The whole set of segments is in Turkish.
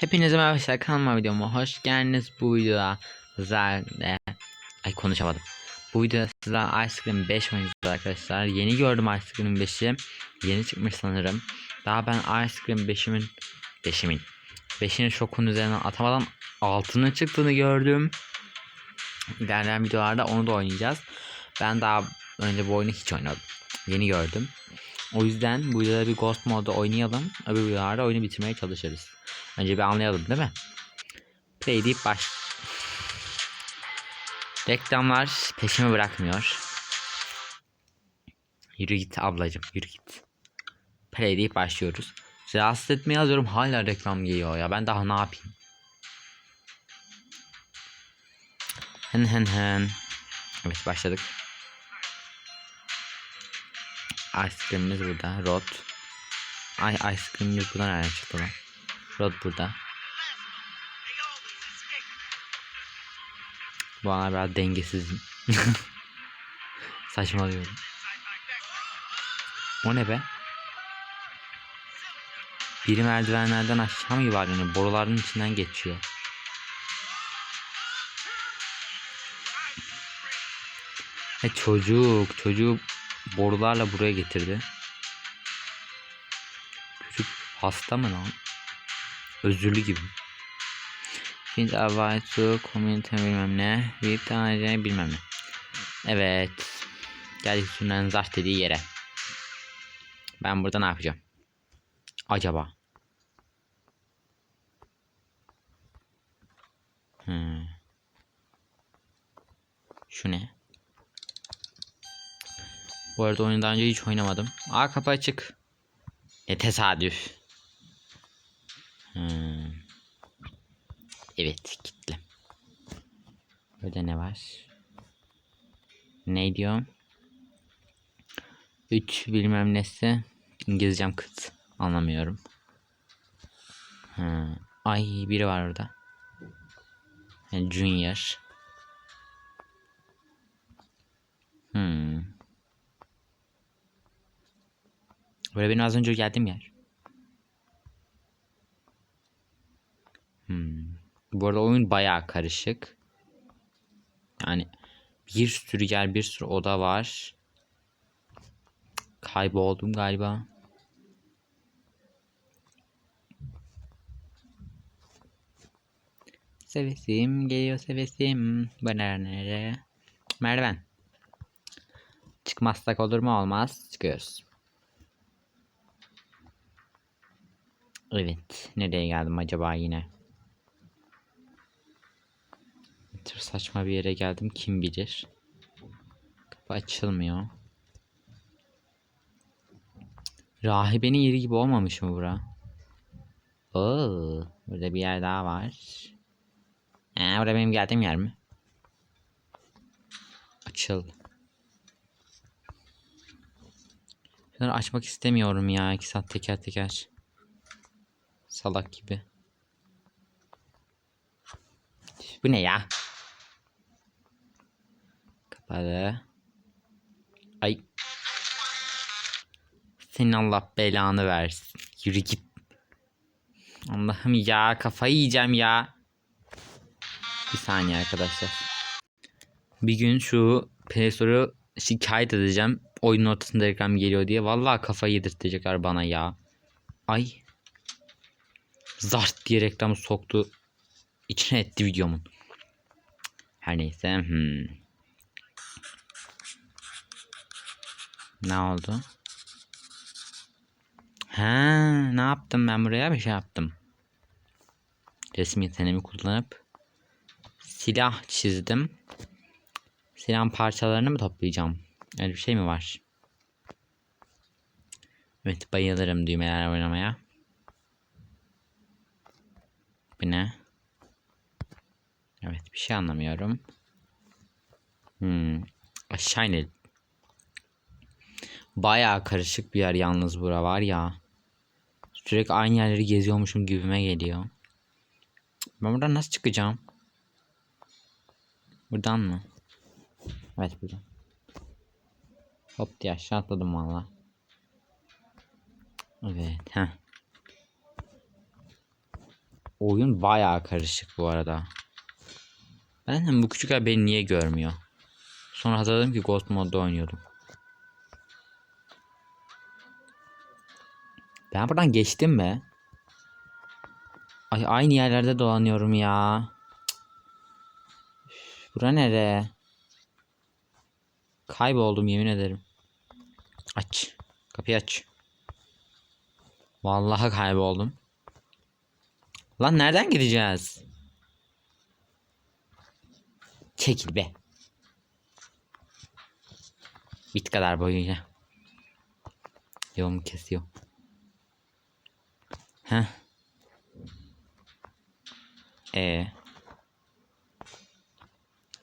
Hepinize merhaba arkadaşlar kanalıma videoma hoş geldiniz. Bu videoda sizlerle ay konuşamadım. Bu videoda sizler Ice Cream 5 oynayacağız arkadaşlar. Yeni gördüm Ice Cream 5'i. Yeni çıkmış sanırım. Daha ben Ice Cream 5'imin 5'imin 5'in şokun üzerine atamadan altının çıktığını gördüm. İlerleyen videolarda onu da oynayacağız. Ben daha önce bu oyunu hiç oynamadım. Yeni gördüm. O yüzden bu videoda bir Ghost modda oynayalım. Öbür videolarda oyunu bitirmeye çalışırız. Önce bir anlayalım değil mi? Play deyip baş. Reklamlar peşimi bırakmıyor. Yürü git ablacım yürü git. Play deyip başlıyoruz. Rahatsız etmeye yazıyorum hala reklam geliyor ya ben daha ne yapayım. Hen hen hen. Evet başladık. Ice cream'imiz burada. Rod. Ay ice cream'imiz buradan nereden çıktı lan? Rod burada. Bu ana biraz dengesizim. Saçmalıyorum. O ne be? Biri merdivenlerden aşağı mı yuvarlanıyor? Boruların içinden geçiyor. He çocuk, çocuğu borularla buraya getirdi. Çocuk hasta mı lan? Özürlü gibi. Find avoid to community bilmem ne. Bir tane bilmem ne. Evet. Geldik Sunan Zart dediği yere. Ben burada ne yapacağım? Acaba? Hmm. Şu ne? Bu arada oyunu daha önce hiç oynamadım. Aa kapı açık. Ne tesadüf. Hmm. Evet kitle. Burada ne var? Ne diyor? 3 bilmem nesi. İngilizcem kıt. Anlamıyorum. Ha. Ay biri var orada. Yani junior. Hmm. Böyle benim az önce geldiğim yer. Hmm. Bu arada oyun bayağı karışık. Yani bir sürü yer bir sürü oda var. Kayboldum galiba. Sevesim geliyor sevesim. Bu nereye? Merdiven. Çıkmazsak olur mu olmaz. Çıkıyoruz. Evet. Nereye geldim acaba yine? Saçma bir yere geldim. Kim bilir. Kapı açılmıyor. Rahibenin yeri gibi olmamış mı bura? Oo, burada bir yer daha var. Ee, burada benim geldiğim yer mi? Açıl. Şunları açmak istemiyorum ya. iki saat teker teker. Salak gibi. Bu ne ya? Kapalı. Ay. Senin Allah belanı versin. Yürü git. Allah'ım ya kafayı yiyeceğim ya. Bir saniye arkadaşlar. Bir gün şu Play Store'u şikayet edeceğim. Oyunun ortasında reklam geliyor diye. Vallahi kafayı yedirtecekler bana ya. Ay. Zart diye reklamı soktu. İçine etti videomun. Her neyse. Hmm. Ne oldu? Ha, ne yaptım ben buraya bir şey yaptım. Resim yeteneğimi kullanıp silah çizdim. Silahın parçalarını mı toplayacağım? Öyle bir şey mi var? Evet bayılırım düğmeler oynamaya. Bu ne? Evet bir şey anlamıyorum. Hmm. Aşağı inelim. Bayağı karışık bir yer yalnız bura var ya. Sürekli aynı yerleri geziyormuşum gibime geliyor. Ben buradan nasıl çıkacağım? Buradan mı? Evet buradan. Hop diye aşağı atladım valla. Evet. Heh. Oyun bayağı karışık bu arada. Ben bu küçükler beni niye görmüyor? Sonra hatırladım ki Ghost modda oynuyordum. Ben buradan geçtim mi? Ay aynı yerlerde dolanıyorum ya. Üf, Bura nere? Kayboldum yemin ederim. Aç. Kapıyı aç. Vallahi kayboldum. Lan nereden gideceğiz? Çekil be. Bit kadar boyuyla. Yolumu kesiyor. Heh. Ee.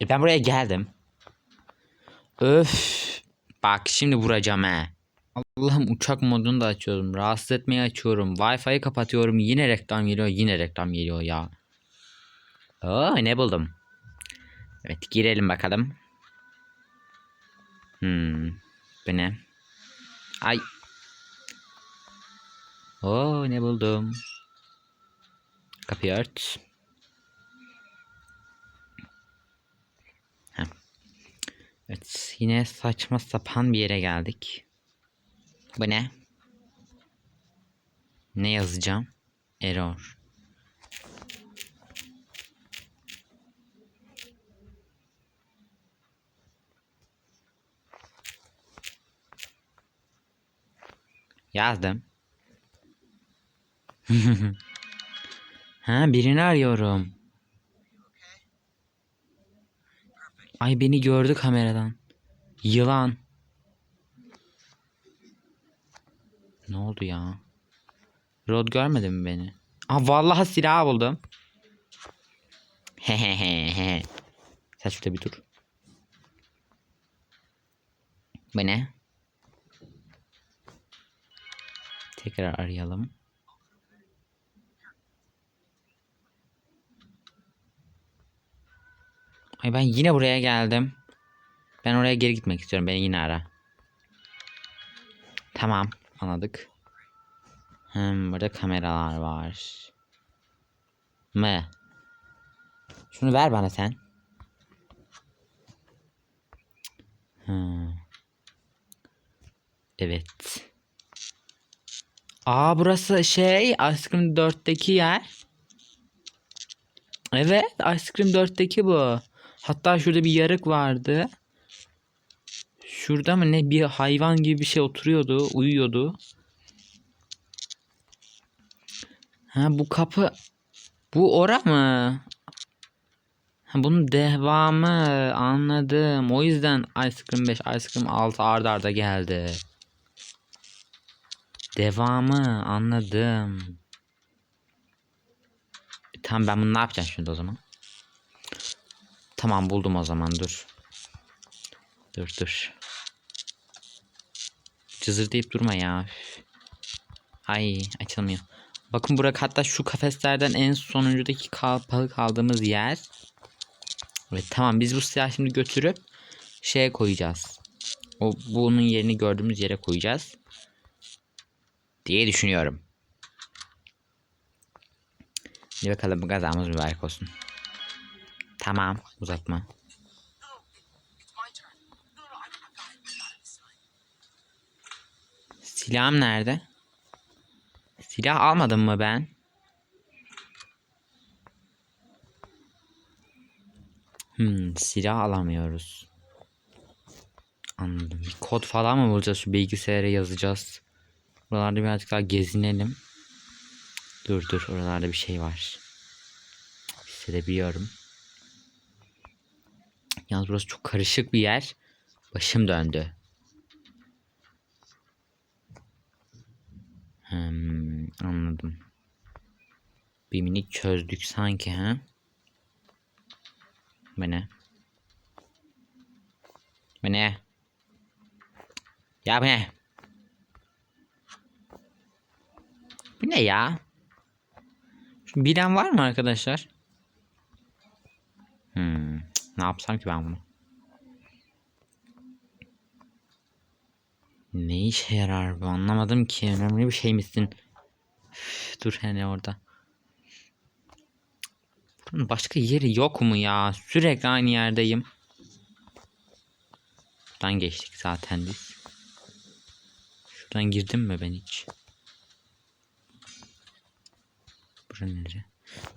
E ben buraya geldim. Öf. Bak şimdi vuracağım he. Allah'ım uçak modunu da açıyorum. Rahatsız etmeyi açıyorum. Wi-Fi'yi kapatıyorum. Yine reklam geliyor. Yine reklam geliyor ya. Oo ne buldum. Evet girelim bakalım. Hmm. Bu ne? Ay. Oo ne buldum. Kapıyı. Heh. Evet yine saçma sapan bir yere geldik. Bu ne? Ne yazacağım? Error. Yazdım. ha birini arıyorum. Ay beni gördü kameradan. Yılan. Ne oldu ya? Rod görmedi mi beni? Aa vallahi silah buldum. Hehehehe. Sen şurada bir dur. Bu ne? Tekrar arayalım. Ay ben yine buraya geldim. Ben oraya geri gitmek istiyorum. Beni yine ara. Tamam. Anladık. Hmm, burada kameralar var. Mı? Şunu ver bana sen. Hmm. Evet. Aa burası şey Ice Cream 4'teki yer. Evet Ice Cream 4'teki bu. Hatta şurada bir yarık vardı. Şurada mı ne bir hayvan gibi bir şey oturuyordu, uyuyordu. Ha bu kapı bu ora mı? Ha, bunun devamı anladım. O yüzden Ice Cream 5, Ice Cream 6 arda arda geldi. Devamı anladım. E, Tamam ben bunu ne yapacağım şimdi o zaman? Tamam buldum o zaman dur. Dur dur. Cızır deyip durma ya. Ay açılmıyor. Bakın Burak hatta şu kafeslerden en sonuncudaki kapalı kaldığımız yer. Evet tamam biz bu silahı şimdi götürüp şeye koyacağız. O bunun yerini gördüğümüz yere koyacağız. Diye düşünüyorum. Bir bakalım gazamız mübarek olsun. Tamam uzatma. Silahım nerede? Silah almadım mı ben? Hmm, silah alamıyoruz. Anladım. Bir kod falan mı bulacağız? Şu bilgisayara yazacağız. Buralarda birazcık daha gezinelim. Dur dur oralarda bir şey var. Hissedebiliyorum. Yalnız burası çok karışık bir yer. Başım döndü. Hmm, anladım. Bir minik çözdük sanki ha. Bu ne? Bu ne? Ya bu ne? Bu ne ya? Bilen var mı arkadaşlar? Ne yapsam ki ben bunu? Ne işe yarar bu anlamadım ki. Önemli bir şey misin? Üf, dur hani orada. Başka yeri yok mu ya? Sürekli aynı yerdeyim. Buradan geçtik zaten biz. Şuradan girdim mi ben hiç? Bura nere?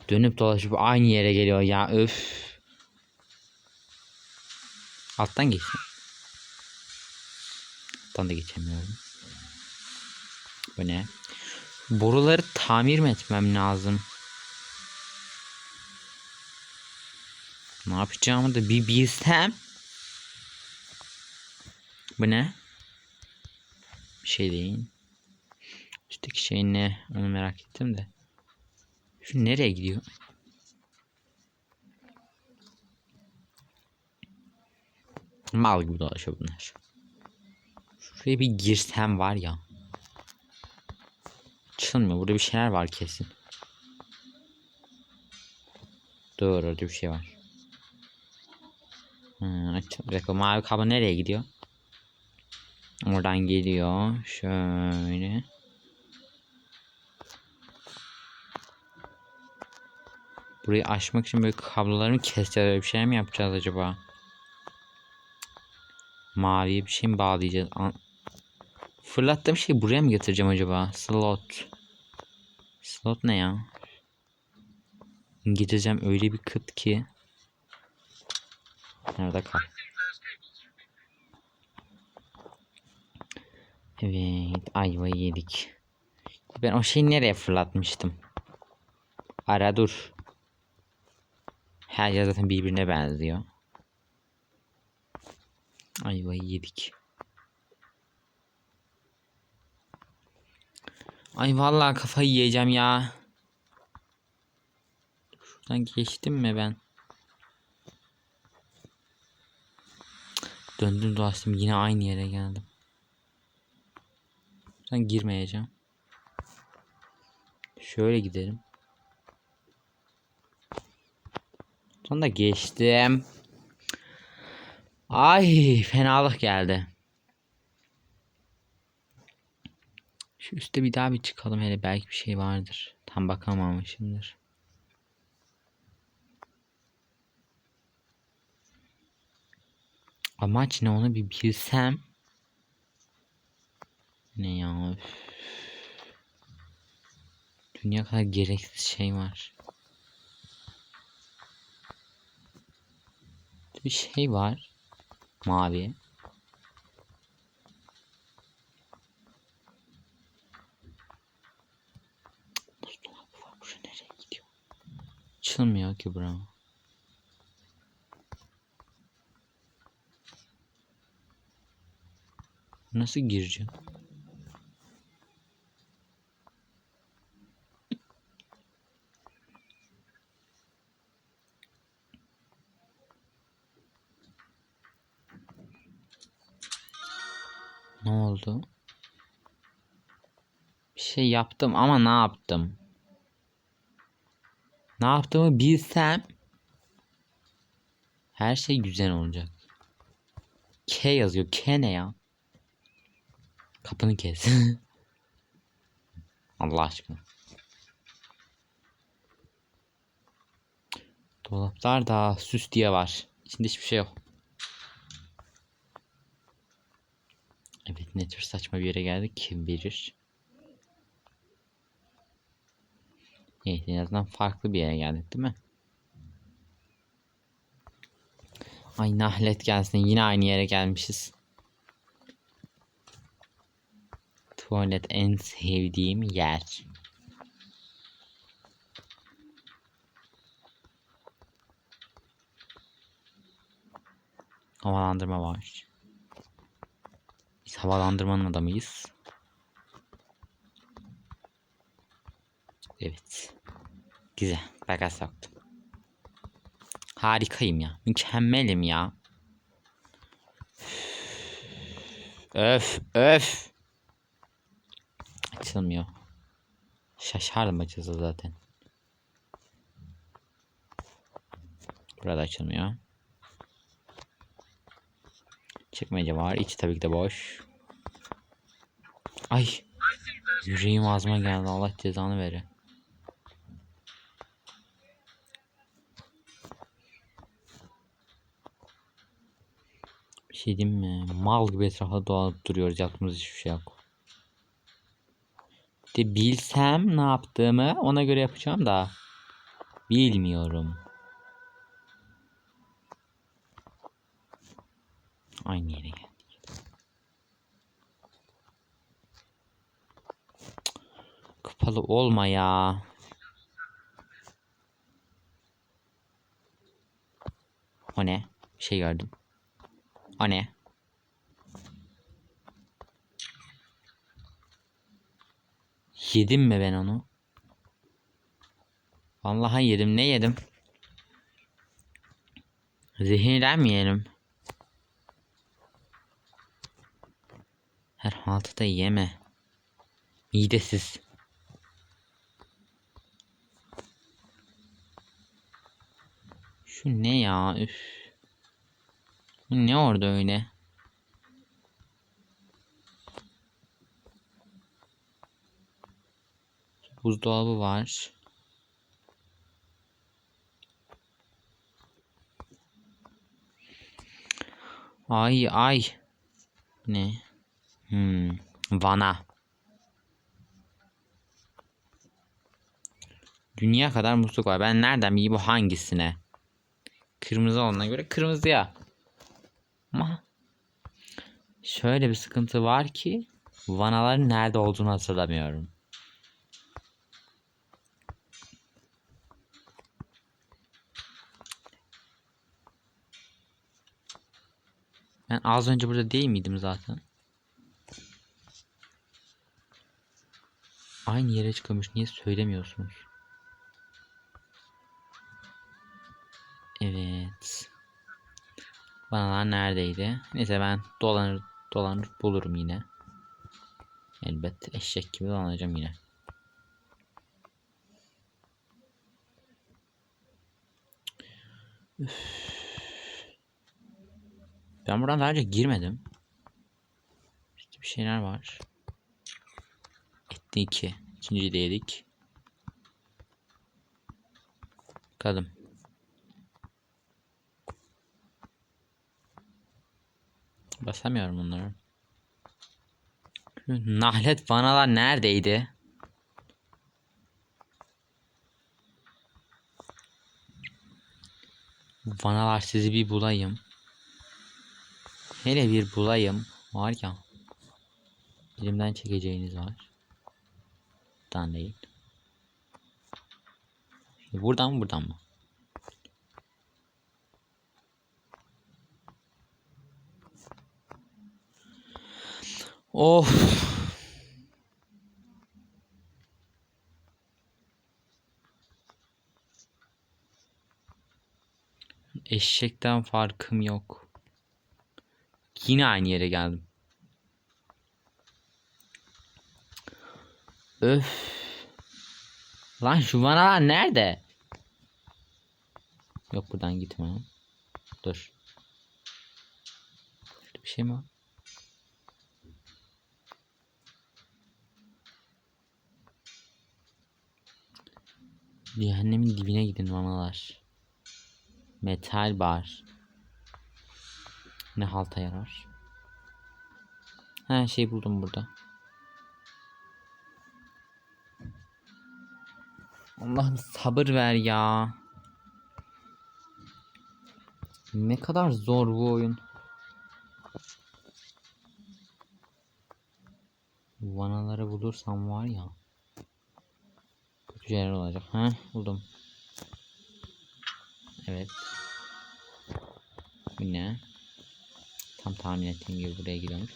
Dönüp dolaşıp aynı yere geliyor ya öf. Alttan geçtim. Alttan da geçemiyorum. Bu ne? Boruları tamir mi etmem lazım? Ne yapacağımı da bir bilsem. Bu ne? Bir şey değil. Üstteki şey ne? Onu merak ettim de. Şu nereye gidiyor? Mal gibi dolaşıyor bunlar. Şuraya bir girsem var ya. Açılmıyor. Burada bir şeyler var kesin. Doğru orada bir şey var. Hmm, bir dakika mavi kablo nereye gidiyor? Oradan geliyor. Şöyle. Burayı açmak için böyle kabloları mı keseceğiz? Bir şey mi yapacağız acaba? Maviye bir şey mi bağlayacağız? An- Fırlattığım şeyi buraya mı getireceğim acaba? Slot. Slot ne ya? İngilizcem öyle bir kıt ki. Nerede kal? Evet, ayva yedik. Ben o şeyi nereye fırlatmıştım? Ara dur. Her yer zaten birbirine benziyor. Ayvayı yedik. Ay vallahi kafayı yiyeceğim ya. Şuradan geçtim mi ben? Döndüm dolaştım yine aynı yere geldim. Ben girmeyeceğim. Şöyle gidelim. Sonra geçtim. Ay fenalık geldi. Şu üstte bir daha bir çıkalım hele belki bir şey vardır. Tam bakamamışımdır. Amaç ne onu bir bilsem. Ne ya? üf. Dünya kadar gereksiz şey var. Bir şey var. Mavi. Açılmıyor ki bura. Nasıl gireceğim? Ne oldu? Bir şey yaptım ama ne yaptım? Ne yaptığımı bilsem her şey güzel olacak. K yazıyor. K ne ya? Kapını kes. Allah aşkına. Dolaplar da süs diye var. İçinde hiçbir şey yok. Evet ne tür saçma bir yere geldik kim bilir. Evet en azından farklı bir yere geldik değil mi? Ay nahlet gelsin yine aynı yere gelmişiz. Tuvalet en sevdiğim yer. Havalandırma var. Biz havalandırmanın adamıyız. Evet. Güzel. Baga soktum. Harikayım ya. Mükemmelim ya. Öf öf. Açılmıyor. Şaşardım açılsa zaten. Burada açılmıyor. Çekmece var. İçi tabii ki de boş. Ay. Yüreğim ağzıma geldi. Allah cezanı verir. Bir şey diyeyim mi? Mal gibi etrafta dolanıp duruyoruz. Yaptığımız hiçbir şey yok. İşte bilsem ne yaptığımı ona göre yapacağım da. Bilmiyorum. Aynı yere Kapalı olma ya. O ne? Bir şey gördüm. O ne? Yedim mi ben onu? Vallahi yedim. Ne yedim? Zehirden mi yerim? Her haltıda yeme. Midesiz. Şu ne ya? Üf. Bu ne orada öyle? Buzdolabı var. Ay ay. Ne? Hmm. Vana. Dünya kadar musluk var. Ben nereden bileyim bu hangisine? Kırmızı olduğuna göre kırmızıya. Ama şöyle bir sıkıntı var ki vanaların nerede olduğunu hatırlamıyorum. Ben az önce burada değil miydim zaten? Aynı yere çıkıyormuş. Niye söylemiyorsunuz? Evet. Banalar neredeydi? Neyse ben dolanır dolanır bulurum yine. Elbet eşek gibi dolanacağım yine. Üf. Ben buradan daha önce girmedim. İşte bir şeyler var. Etti iki. İkinciyi de yedik. Bakalım. Basamıyorum bunları. Şu Nahlet vanalar neredeydi? Vanalar sizi bir bulayım. Hele bir bulayım. Var ya. Elimden çekeceğiniz var. Buradan değil. Buradan mı buradan mı? Of. Eşekten farkım yok. Yine aynı yere geldim. Öf. Lan şu vanalar nerede? Yok buradan gitmem. Dur. Şurada bir şey mi var? Cehennemin dibine gidin vanalar. Metal bar. Ne halta yarar? Her şey buldum burada. Allah'ım sabır ver ya. Ne kadar zor bu oyun. Vanaları bulursam var ya. Şeyler olacak. Ha buldum. Evet. Bu ne? Tam tahmin ettiğim gibi buraya gidiyormuş.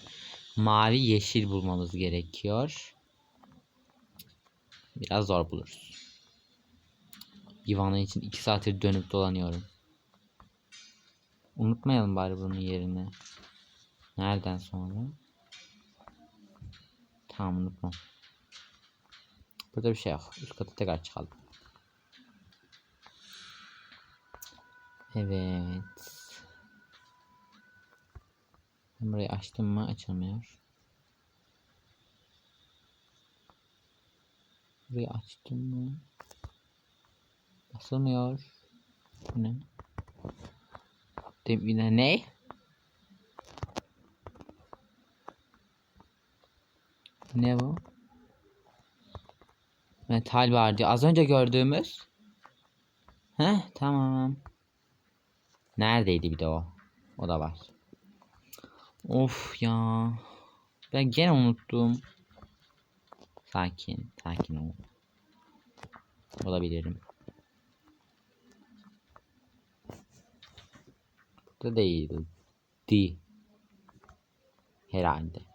Mavi yeşil bulmamız gerekiyor. Biraz zor buluruz. Ivana için 2 saattir dönüp dolanıyorum. Unutmayalım bari bunun yerini. Nereden sonra? Tamam unutmam. Burada bir şey yok. Üst kata tekrar çıkalım. Evet. Ben burayı açtım mı? Açılmıyor. Burayı açtım mı? Açılmıyor. Bu ne? Demine ne? Ne bu? Metal var diyor. Az önce gördüğümüz. Heh tamam. Neredeydi bir de o? O da var. Of ya. Ben gene unuttum. Sakin, sakin ol. Olabilirim. Bu değil. Di. Herhalde.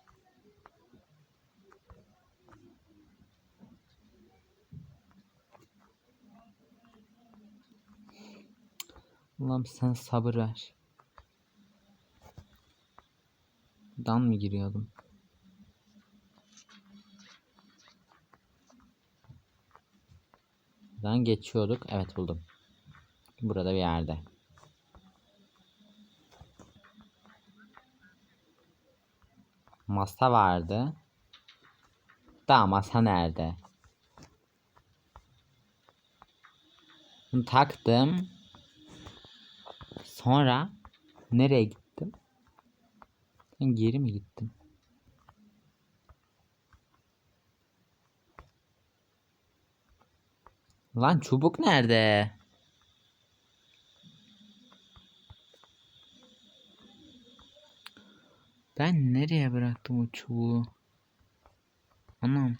Allah'ım sen sabır ver. Dan mı giriyordum? Dan geçiyorduk. Evet buldum. Burada bir yerde. Masa vardı. Da masa nerede? Taktım. Sonra nereye gittim? Ben geri mi gittim? Lan çubuk nerede? Ben nereye bıraktım o çubuğu? Anam.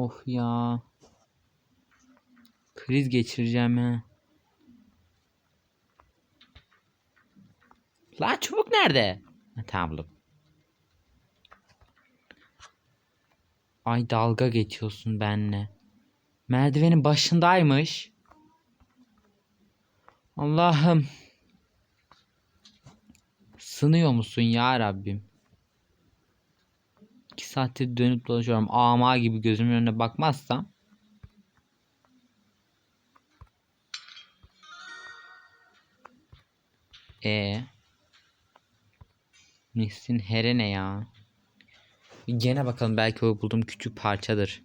Of ya. Kriz geçireceğim ya. Lan çubuk nerede? Ha. Ay dalga geçiyorsun benle. Merdivenin başındaymış. Allah'ım. Sınıyor musun ya Rabbim? İki saattir dönüp dolaşıyorum. Ama gibi gözümün önüne bakmazsam. E. Nesin here ne ya? Gene bakalım belki o bulduğum küçük parçadır.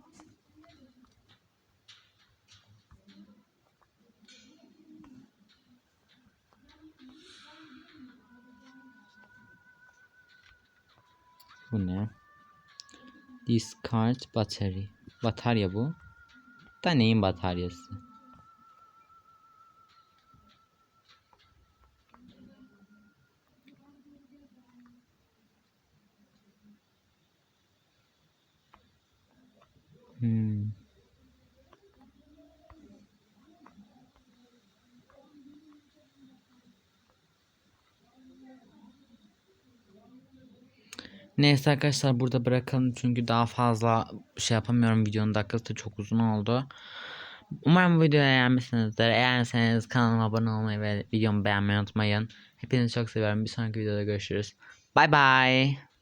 Bu ne? Discard battery. Batarya bu. Da neyin bataryası? Hmm. Neyse arkadaşlar burada bırakalım çünkü daha fazla şey yapamıyorum videonun dakikası da çok uzun oldu. Umarım bu videoyu beğenmişsinizdir. Eğerseniz kanalıma abone olmayı ve videomu beğenmeyi unutmayın. Hepinizi çok seviyorum. Bir sonraki videoda görüşürüz. Bay bay.